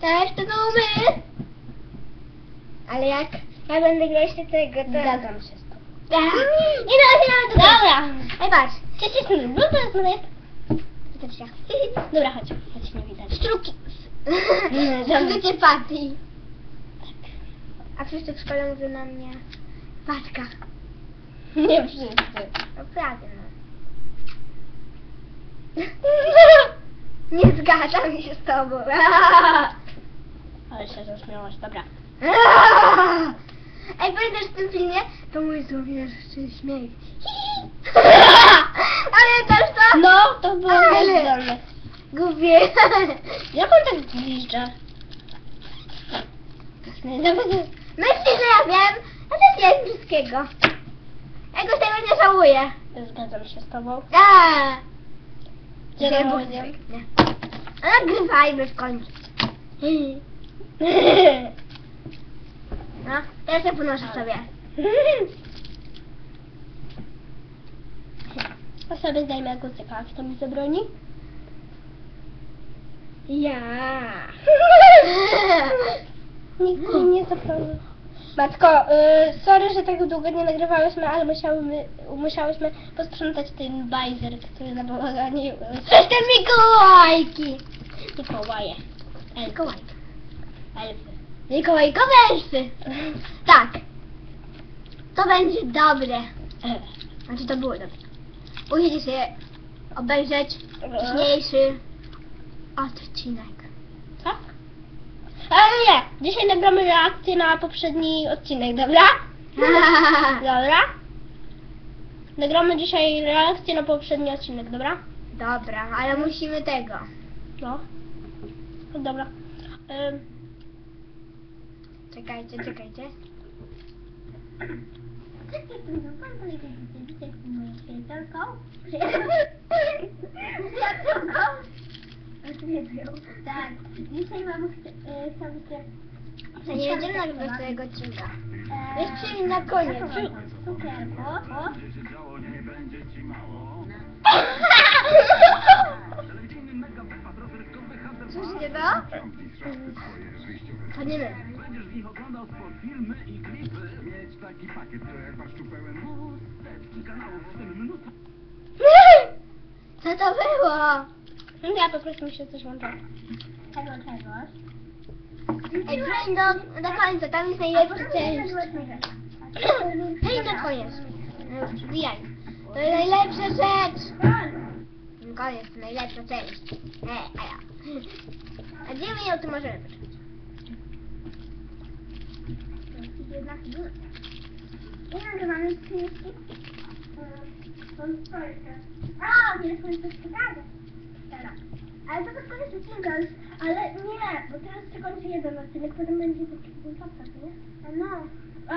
Też to my. Ale jak ja będę grać do tego, to... Zgadzam się z tobą. Tak. Nie no, nie no, Dobra. Ej, patrz. Cześć, jestem no to jest moje... Zgadza się. Dobra, chodź. Chodź, nie widać. Sztuki. Nie, Życie Patty. A wszyscy w szkole mówią na mnie Patka. Nie wszyscy. No prawie no. Nie zgadzam się z tobą. Ale się zaśmiałaś, dobra. Ej, pamiętasz w tym filmie? To mój że się śmieje. Ale też to? No, to było Ale-. Gubię. Jak on tak nawet... Myślisz, że ja wiem? A to jest wszystkiego. Ja go tego nie żałuję. Zgadzam się z tobą. Aaa. Nie, to bo-. A nagrywajmy w końcu. No, ja ponoszę sobie. A sobie zdejmę guzyka. Kto mi zabroni? Ja. Nikt mi nie zabroni. Matko, y, sorry, że tak długo nie nagrywałyśmy, ale musiałyśmy, musiałyśmy posprzątać ten bajzer, który na bałaganie... Jestem Mikołajki. Mikołaje. Mikołajki. Elfy. Mikołajkowe elfy. Tak. To będzie dobre. Znaczy to było dobre. Musicie sobie obejrzeć wcześniejszy odcinek. Nie, dzisiaj nagramy reakcję na poprzedni odcinek, dobra? Dobra? Nagramy dzisiaj reakcję na poprzedni odcinek, dobra? Dobra, ale musimy tego. No. No Dobra. Ym, Czekajcie, czekajcie. Tak, dzisiaj mam chciałbyście... To nie będziemy nagrywać całego odcinka. Eee, film na koniec. Cukierko. O. Słyszycie to? To nie my. Będziesz ich oglądał sport filmy i klipy, mieć taki pakiet, e, barszczu pełen mus, setki kanałów, w tym mnóstwo Co to było? No Ja po prostu mi się coś włącza. Tego. Ej, wróć do, do końca, tam jest najlepsza część. Hej, to koniec. No już wbijaj. To jest najlepsza rzecz. Koniec, to najlepsza część. E, a ja. A gdzie my ją tu możemy poczekać? Nie nagrywamy filmiki. A, nie jest coś Teraz. Ale to pod koniec odcinka. Ale nie, bo teraz się kończy jeden odcinek, potem będzie taki podcast, nie? No.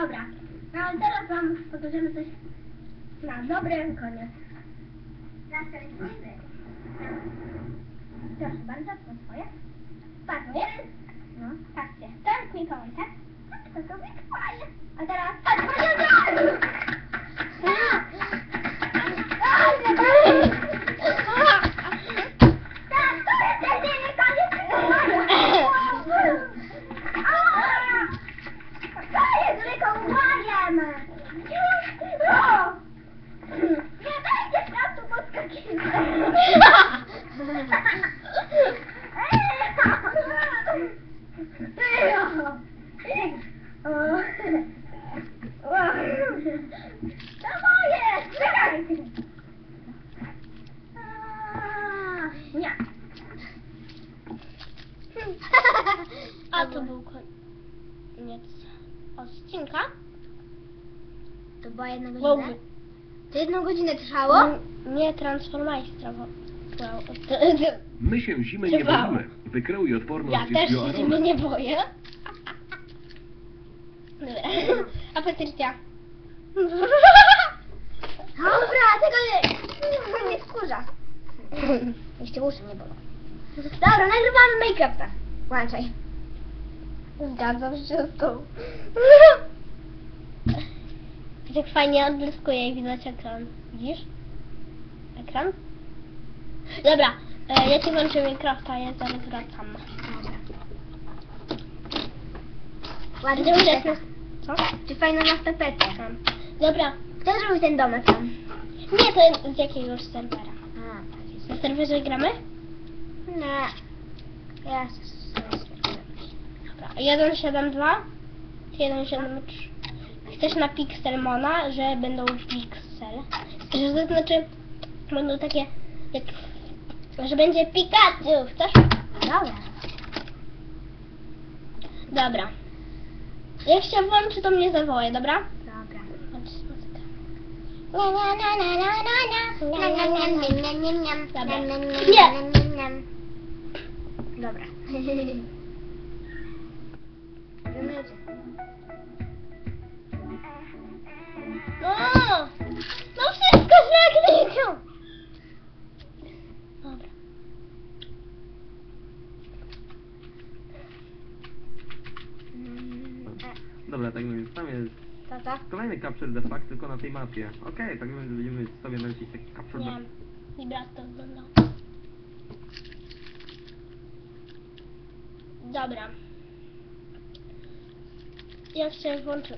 Dobra. No ale teraz wam pokażemy coś na dobry koniec. Następny. Proszę bardzo, to twoje. Patrzcie. No, patrzcie. To jest Mikołaj, tak? Tak, to to Mikołaj. A teraz... Tak, to jest ten Mikołaj. To jest Mikołajem. Nie będzie tam tu To moje! Czekaj! Nie. A to był koniec odcinka. To była jedna Wow. godzina? To jedną godzinę trwało? Nie, transformacja. My się zimy nie Trwało. boimy. Wykreuj odporność Ja też się zimy nie boję. Dobra. A Patrycja? Dobra, tego nie, tego nie wkurza. Jeszcze uszy nie bolą. Dobra, nagrywamy make-up'a. Włączaj. Zgadzam się z tą. Patrz jak fajnie odblyskuje i widać ekran. Widzisz? Ekran? Dobra, e, ja ci włączę Minecrafta, ja zaraz wracam. Ładnie. Gdzie jest nas... Co? Czy fajna masz tapetę? Tam. Dobra. Kto zrobił ten domek tam? Nie, to z jakiegoś serwera. A, tak jest. Na serwerze gramy? Nie. Ja... Dobra, 172 czy 173? też na Pixelmona, że będą Pixel. Że to znaczy będą takie jak, że będzie Pikachu, chcesz? Dobra. Dobra. Jak się włączy, to mnie zawołaj, dobra? Dobra. Nie. Dobra. Dobra. O! No wszystko z magnetu! Dobra. Dobra, tak więc tam jest Tata? kolejny Capture the Flag, tylko na tej mapie. Okej, tak więc będziemy sobie nosić taki Capture Nie the wiem. Mój brat to oglądał. Dobra. Ja chciałem włączyć.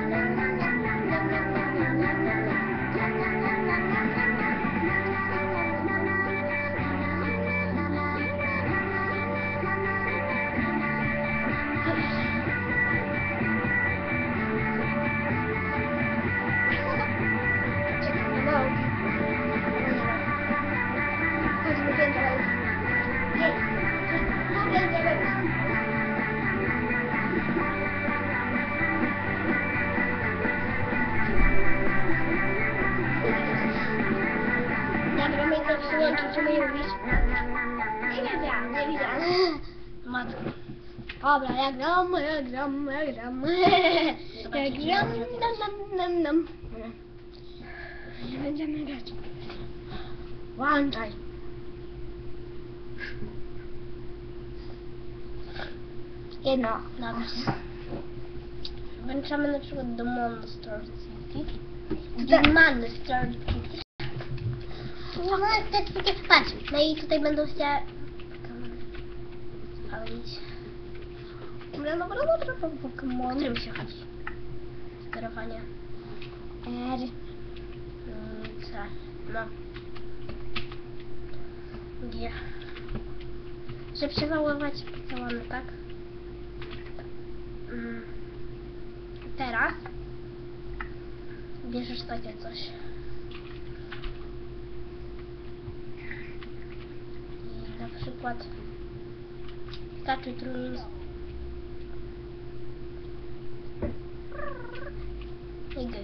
abra, la gram, la gram, la gram. La gram, nam, nam, nam, nam. Będziemy grać. Włączaj. Jedno, dobrze. Włączamy na przykład do Monster City. Do Monster City. Patrz, no i tutaj będą się... Spalić. Dobra, dobra, dobra, po Pokemon. Którym się chodzi? Sterowanie. R. Mm, C. No. G. Że przewałować pocałunek, tak? Mm. Teraz bierzesz takie coś. I na przykład taczy trójmiejscy. 那个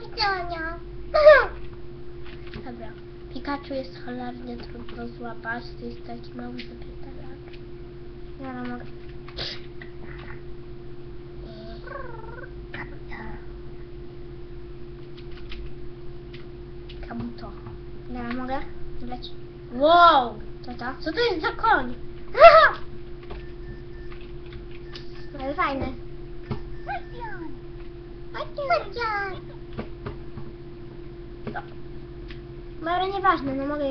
do widzenia. Dobra. Pikachu jest cholernie trudno złapać. To jest taki mały zapytelacz. Ja mogę... No, no. Kabuto. Dobra, mogę? Leci. Wow! To to? Co to jest za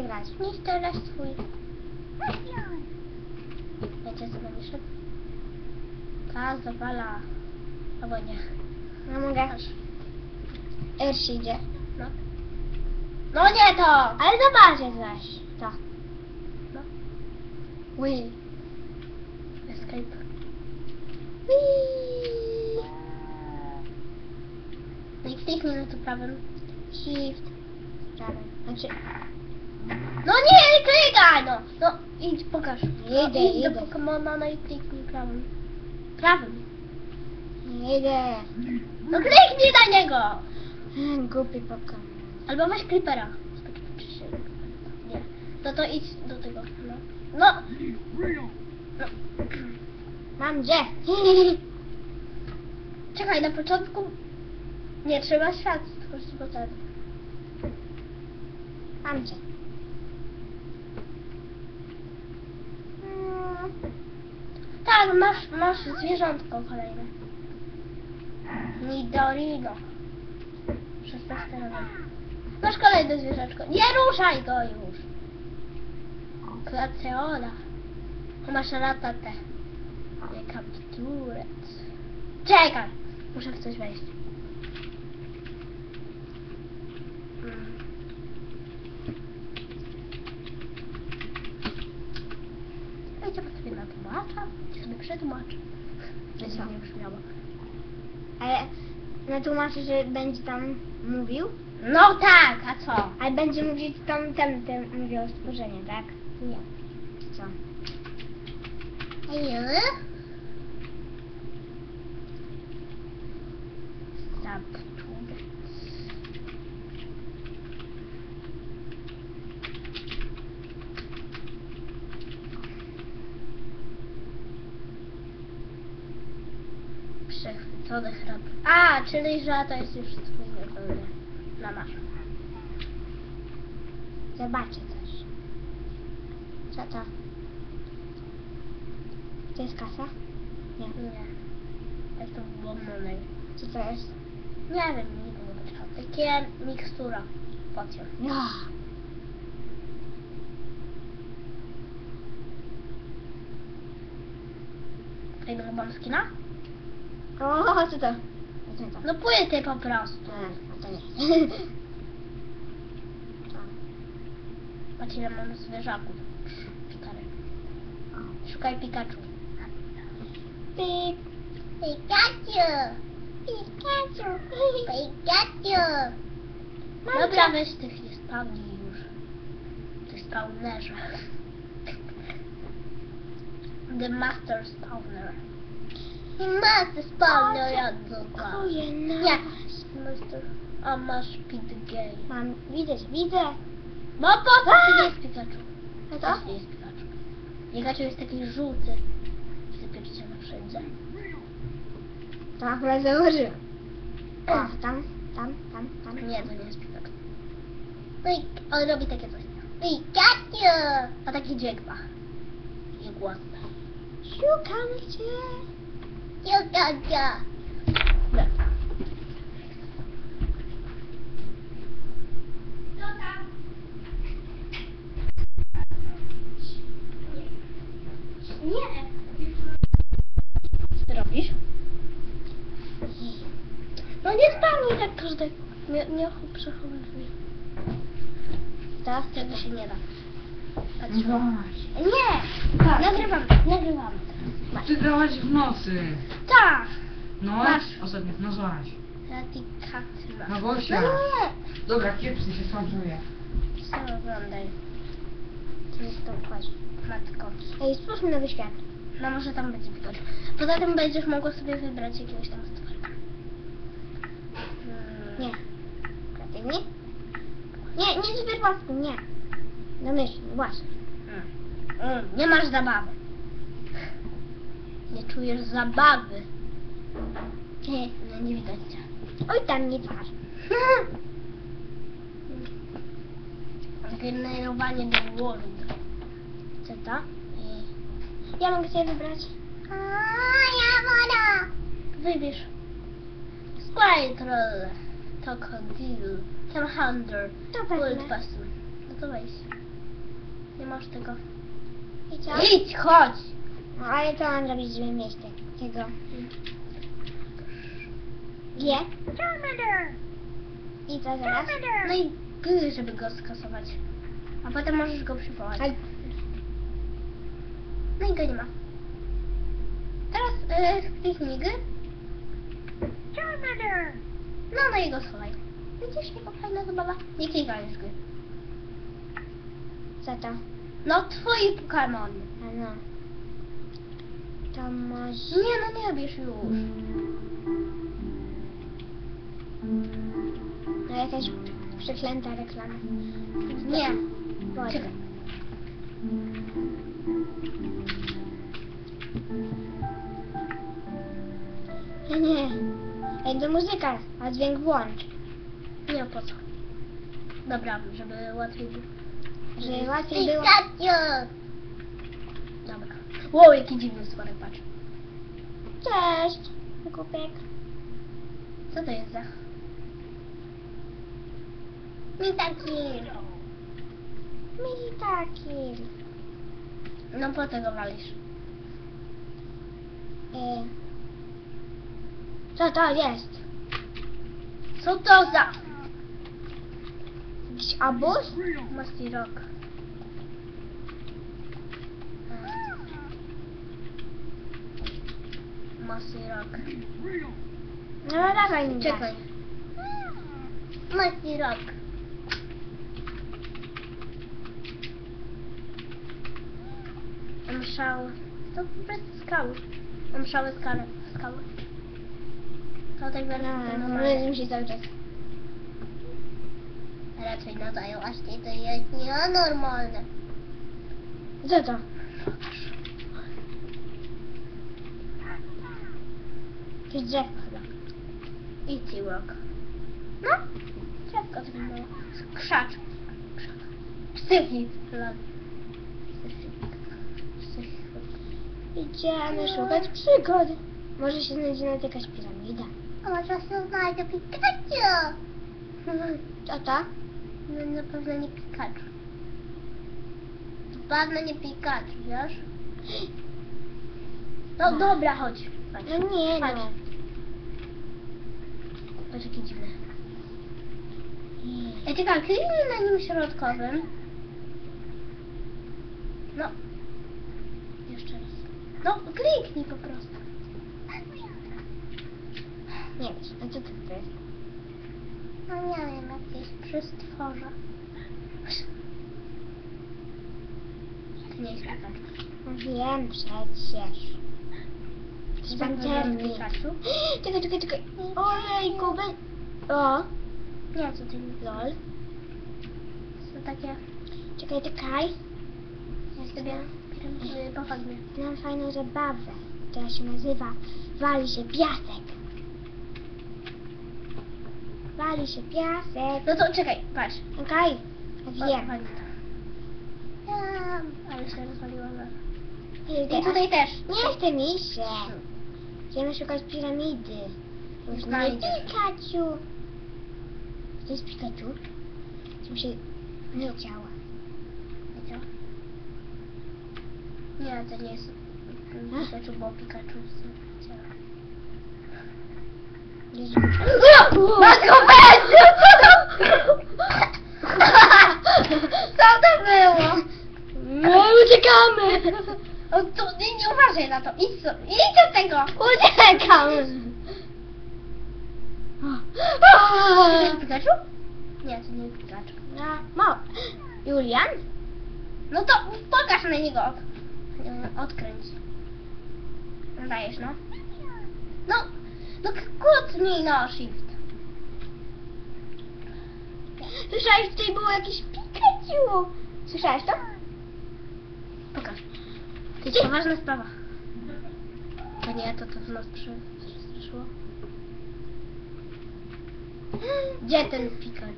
nieważne, no mogę grać. Niż teraz twój. Wiecie co nam jeszcze? Ta zawala. Albo nie. No mogę. Ersi idzie. No. No nie to! Ale zobaczę zaś. To. No. Ui. Escape. Ui. No i kliknij na to prawym. Shift. Prawy. Znaczy, No nie, klikaj no! No idź, pokaż. No, Idę, idź do idę. Pokemona no i kliknij prawym. Prawym. nie idę. No kliknij na niego! Głupi Pokémon. Albo weź Creepera. Nie. No to idź do tego. No. No! No. Mam gdzie? Czekaj, na początku... Nie, trzeba świat stworzyć potem. Mam cię. Mm, Tak, masz, masz zwierzątko kolejne. Nidorino. 16 rok. Masz kolejne zwierzaczko. Nie ruszaj go już. Glaceola. O, Masz ratatę. Nie kapturec. Czekaj. Muszę w coś wejść. Mm. Wiecie, po sobie na tłumacza? Ja sobie jest Co? nie brzmiało. Ale natłumaczy, że będzie tam mówił, No tak, a co? ale będzie mówić tam, tam, tam mówił o stworzeniu, tak? Nie. Co? Ile? Zapturec. Przechwycony chrap. A, czyli że to jest już twój niepełny. No masz. Zobaczę też. Co to? To jest kasa? Nie. Nie. Jak to monej. Co to jest? Nie wiem, nie patrzyłam. Takie mikstura. Potion. No. Fajnego mam skina? O, co to? Co to? No płyty po prostu. A, a to nie. Patrz ile mam zwierzaków. Cztery. Szukaj Pikachu. Pik. Pikachu! Pikachu. Pikachu! Mam Dobra, weź tych nie spawnij już. Ty spawnerze. The Master Spawner. Master Spawner jadłka. Dziękuję, no. Nie. Master... A masz Pit Gay. Mam, widzę, widzę. No po co to nie jest Pikachu? A To to? nie jest Pikachu. Pikachu jest taki żółty. Zapieczycie na wszędzie. To akurat założyłem. O, tam, tam, tam, tam. Nie, to nie jest Pikachu. No i on robi takie coś. Pikachu! A taki dźwięk ma. I głos. Szukam cię. Pikachu! No. Nie. Co ty robisz? No nie spełnij tak każdego. Nie, nie przechowuj. To? Tego się nie da. Patrz. No. Nie! Tak. Nagrywam, nagrywam. Ty grałaś w nocy. Tak! No, Masz. ostatnio, no złaś. Radikatyna. No Gosia. No nie! Dobra, kiepsy się sądzuje. Sam oglądaj. To jest to, chodź. Matko. Ej, spójrzmy nowy świat. No może tam będzie widać. Poza tym będziesz mogła sobie wybrać jakiegoś tam stworka. Hmm. Nie. Kreatywnie? Nie, nie z wypadku, nie. No myśl, właśnie. Mm. Mm, nie masz zabawy. Nie czujesz zabawy. Nie. No nie widać cię. Oj, tam nie twarz. Generowanie do world. Co to? Ja mogę sobie wybrać. A, ja woda. Wybierz. Squirtle. Crocodile. Hamhander. To wezmę. Bulbasaur. No to weź. Nie masz tego. Idź, chodź! No, ale co mam zrobić, żeby mieć te- tego? G? I co teraz? No i G, żeby go skasować. A potem możesz go przywołać. No i go nie ma. Teraz e, kliknij G. Charmander. No, no i go schowaj. Widzisz, fajna zabawa? Nie klikaj już G. Co to? No, twoi Pokémon. A no. Może... Nie, no nie bierz już. No jakaś przeklęta reklama. Nie. Czekaj. Nie, nie. Ej, to muzyka, a dźwięk włącz. Nie, po co? Dobra, żeby łatwiej było. Żeby łatwiej było... Dobra. Wow, jaki dziwny stworek, patrz. Cześć, kupiek. Co to jest za... Mi taki. Mi taki. No po tego walisz. Y... Co to jest? Co to za... Jakiś obóz? Masti Rock. Masti Rock. No dawaj mi Czekaj. Masti Rock. Mszały. To po prostu skały. Mszały skały. Skały. To tak bardzo no, normalnie. no, się cały czas. Raczej nadają właśnie to jest nienormalne. Co to? Jakieś drzewko chyba. I T-Rock. No, drzewko to było. Krzacz. Krzak. Psychik. Psychik. Idziemy szukać przygody. Może się znajdzie nawet jakaś piramida. A może się znajdzie Pikachu? Co to? No na pewno nie Pikachu. Na pewno nie Pikachu, wiesz? No dobra, chodź. Patrz. No nie Patrz. no. Patrz jakie dziwne. Ej, czekaj, kliknij na nim środkowym. No. Jeszcze raz. No, kliknij po prostu. Nie wiesz, a co to jest? No nie wiem, jakieś przystworze. To nie jest Pikachu. No wiem przecież. Pikachu? Czekaj, czekaj, czekaj. Ojejku, wy... O, Nie, co ty mi lol. To takie... Czekaj, czekaj. Ja sobie pochodnie. Mam fajną zabawę, która się nazywa Wali się piasek. Wali się piasek. No to czekaj, patrz. Okej, O, wiem. ale się rozwaliła. I tutaj też. Nie chce mi się. Idziemy szukać piramidy. Nie Znajdziesz. Pikachu. To jest Pikachu? To mi się nie działa. Wiecie? Nie, to nie jest Pikachu, bo Pikachu z ciała. Jezu. Matko Co to było? No, uciekamy! O, to, nie, nie uważaj na to. Idź, so, idź od tego. Uciekam! To Pikachu? Nie, to nie jest Pikachu. No, mo. Julian? No to pokaż na niego. Od, e, odkręć. No Dajesz, no. No, no kłótnij no, shift. Słyszałeś, tutaj było jakieś Pikachu! Słyszałeś to? Pokaż. To jest poważna sprawa. To nie, to to w nas przy, przestraszyło. Gdzie ten Pikachu?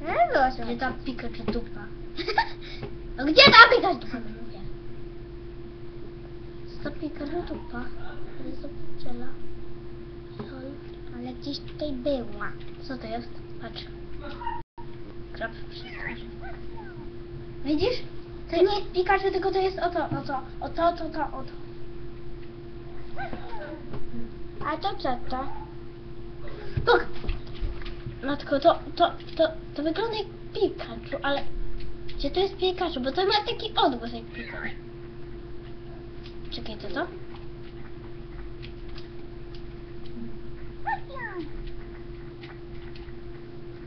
No, było Gdzie ta Pikachu dupa? No gdzie ta Pikachu dupa? No mówię. za Pikachu dupa? Sol. Ale gdzieś tutaj była. Co to jest? Patrz. Krab. Widzisz? To nie jest Pikachu, tylko to jest oto, oto, oto, oto, oto, oto. A to co to? Bok! Matko, to, to, to, to wygląda jak Pikachu, ale... Gdzie to jest Pikachu? Bo to ma taki odgłos jak Pikachu. Czekaj, to to?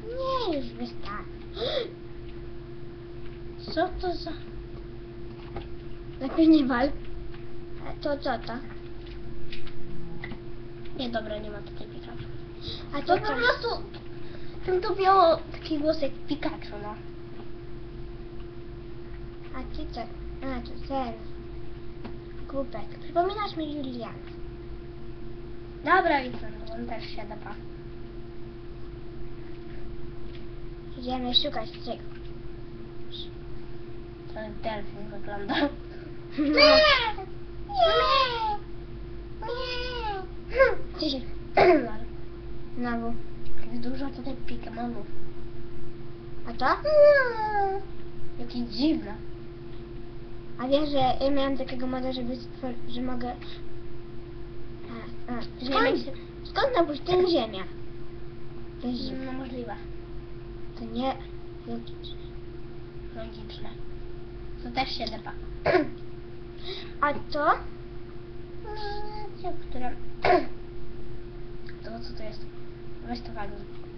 Nie, już wystarczy. Co to za... Lepiej nie wal. A to co to? Nie, dobra, nie ma tutaj Pikachu. A to po prostu... Ten to miało taki głos jak Pikachu, no. A ci co? A, to ten. Głupek. Przypominasz mi Julian. Dobra, widzę, on też się dopa. Idziemy szukać czego. To delfin wygląda. Nie! Nie! Nie! Gdzie się... Znowu. Jak dużo tutaj Pokemonów. A to? Jaki dziwne. A wiesz, że ja miałam takiego moda, żeby że mogę... A, a, skąd, skąd na pustyni ziemia? To jest zimno. No możliwe. To nie logiczne. Logiczne. To też się depa. A to? No, które... To co to jest? Weź to wagę.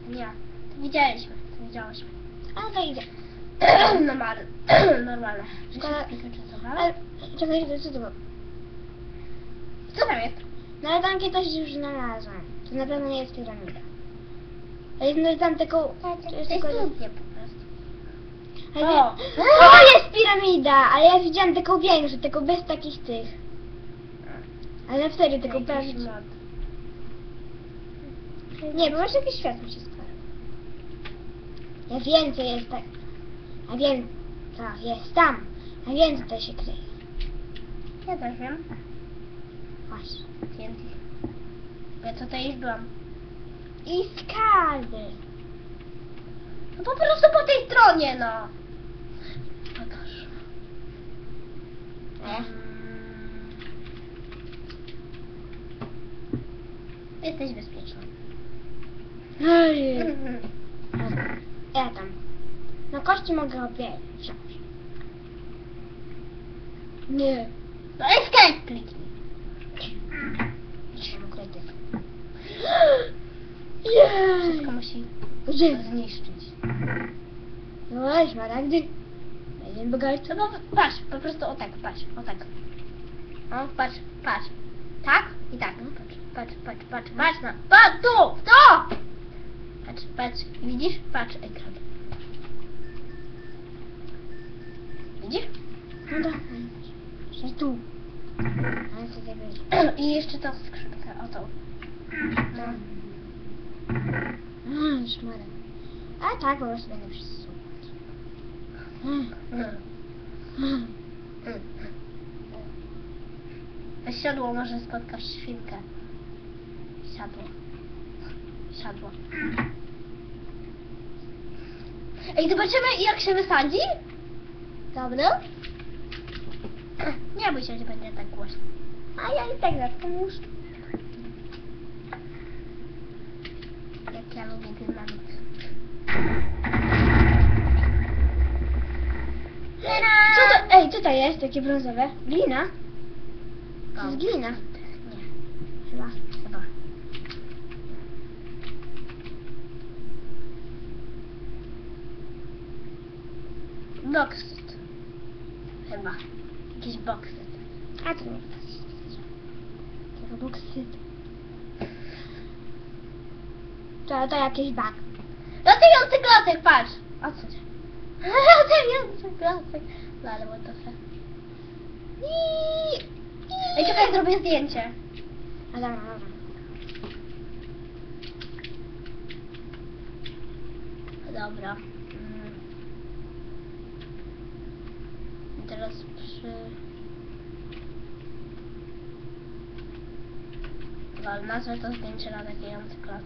Nie. To widzieliśmy. To widziałyśmy. A to idzie. Normalne. Normalne. Szkoda- Ale... Ale czekaj, to co to było? Co tam jest? No ale tam kiedyś już znalazłam. To na pewno nie jest piramida. A jest tam taką... To jest tylko... studnie po prostu. Ale O! wie- To jest piramida! Ale ja widziałam taką większą, taką bez takich tych. Ale wtedy Jakiś prawie... Nie, bo masz jakiś świat mi się składa. Ja wiem, co jest tak. A wiem, co jest tam. A wiem, co to się kryje. Ja też wiem. Właśnie. TNT. Ja tutaj już byłam. I skarby. No po prostu po tej stronie, no. Pokaż. E? Jesteś bezpieczna. Ej. Ja tam. No kości mogę obie wziąć. Nie. No escape kliknij. Jestem ukryty. Wszystko musi Gdzie? No. No bo patrz, po prostu o tak, patrz, o tak. O, patrz, patrz. Tak i tak. Patrz, patrz, patrz, patrz, patrz na. Patrz tu! To! Patrz, patrz, widzisz? Patrz ekran. Widzisz? No dobra. Że tu. Będzie? I jeszcze ta skrzynka, o to. No. A, szmarek. A tak, po prostu będę przesuwać. Siodło może spotkasz świnkę. Siadło. Siadło. Ej, zobaczymy jak się wysadzi? Dobra? Nie bój się, że będzie tak głośno. A ja i tak zawsze muszę. Jak ja lubię dynamit. Co to? Ej, co to jest? Takie brązowe? Glina? To jest glina. Nie, Chyba. chyba. Boksyt. Chyba. Jakiś boksyt. A to nie. Tego boksyt. To, to jakiś bak. Latający klocek, patrz! O co? Latający klocek. No ale what the fuck. Ej, czekaj, zrobię zdjęcie. A dobra, dobra. Dobra. Mm. I teraz przy... Lol, nazwę to zdjęcie na takiejący klot.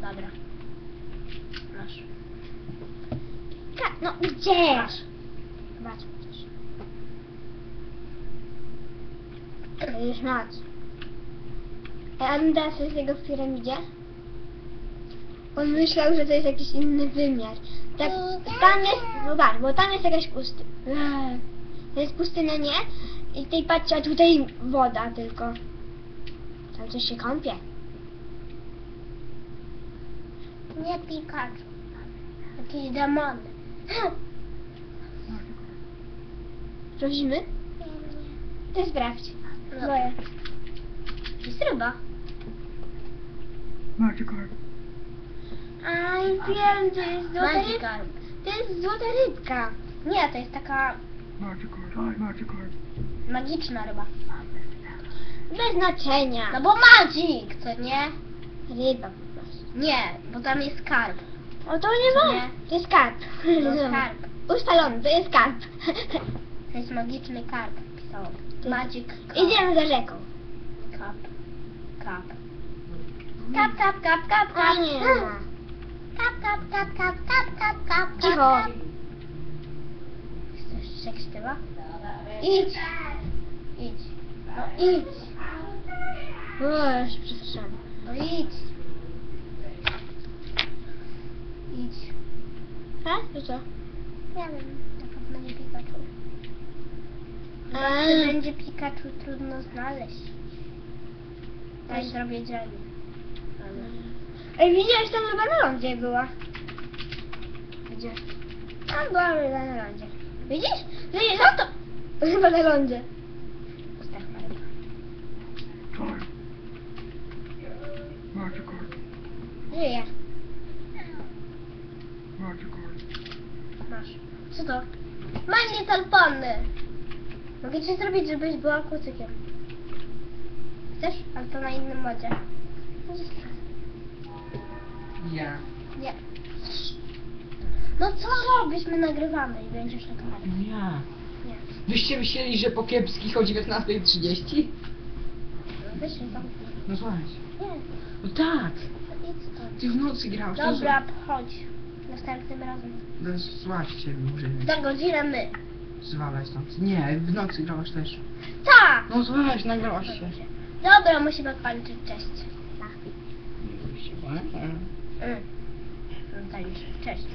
Dobra. Masz. No gdzie? Masz. Zobacz. To już noc. A on teraz jest jego w piramidzie? On myślał, że to jest jakiś inny wymiar. Tak, tam jest, zobacz, bo tam jest jakaś pustynia. To jest pustynia, nie? I tutaj patrzcie, a tutaj woda tylko. Tam coś się kąpie. Nie Pikachu. Jakieś demony. Sprawdzimy? Ty sprawdź. No. Boję. Jest ryba. Magikarp. Aj, wiem, to jest złota rybka. Magikarp. To jest złota rybka. Nie, to jest taka Magikarp. Magikarp. magiczna ryba. Bez znaczenia. No bo magic, co nie? Ryba po prostu. Nie, bo tam jest skarb. O to nie ma. Nie. To jest karp. To jest skarb. Ustalony, to jest karp. To jest magiczny karp, pisałam. Magic carp. Idziemy za rzeką. Kap. Kap. Kap, kap, kap, kap, O kap. nie. Kap, kap, kap, kap, kap, kap, kap. Cicho. Chcesz śpiewa? Idź. Idź. No idź. O, już przestraszam. No idź. Idź. A? To co? Ja wiem, na pewno nie Pikachu. A. Zawsze będzie Pikachu trudno znaleźć. Ja zrobię dzielnie. Ej, widziałeś tam chyba na lądzie była. Gdzie? Tam była ryba na lądzie. Widzisz? Widzisz, no to... Chyba na lądzie. Strach ryba. Time. Magikarp. Żyje. Masz. Co to? My little pony. Mogę ci zrobić, żebyś była kucykiem. Chcesz? Ale to na innym modzie. Ja. Nie. No co robisz? My nagrywamy i będziesz na kamerze. Ja. Nie. Byście myśleli, że po kiepskich o 19.30? No Weź się zamknij. No złaś. Nie. No tak. Idź stąd. Ty w nocy grałeś. to Dobra, chodź. Następnym razem. No cię może. Za godzinę my. Zwalaj stąd. Nie, w nocy grałaś też. Tak! No złaś, nagrałaś się. Dobra, musimy kończyć. Cześć. Mm. No tańcz. Cześć.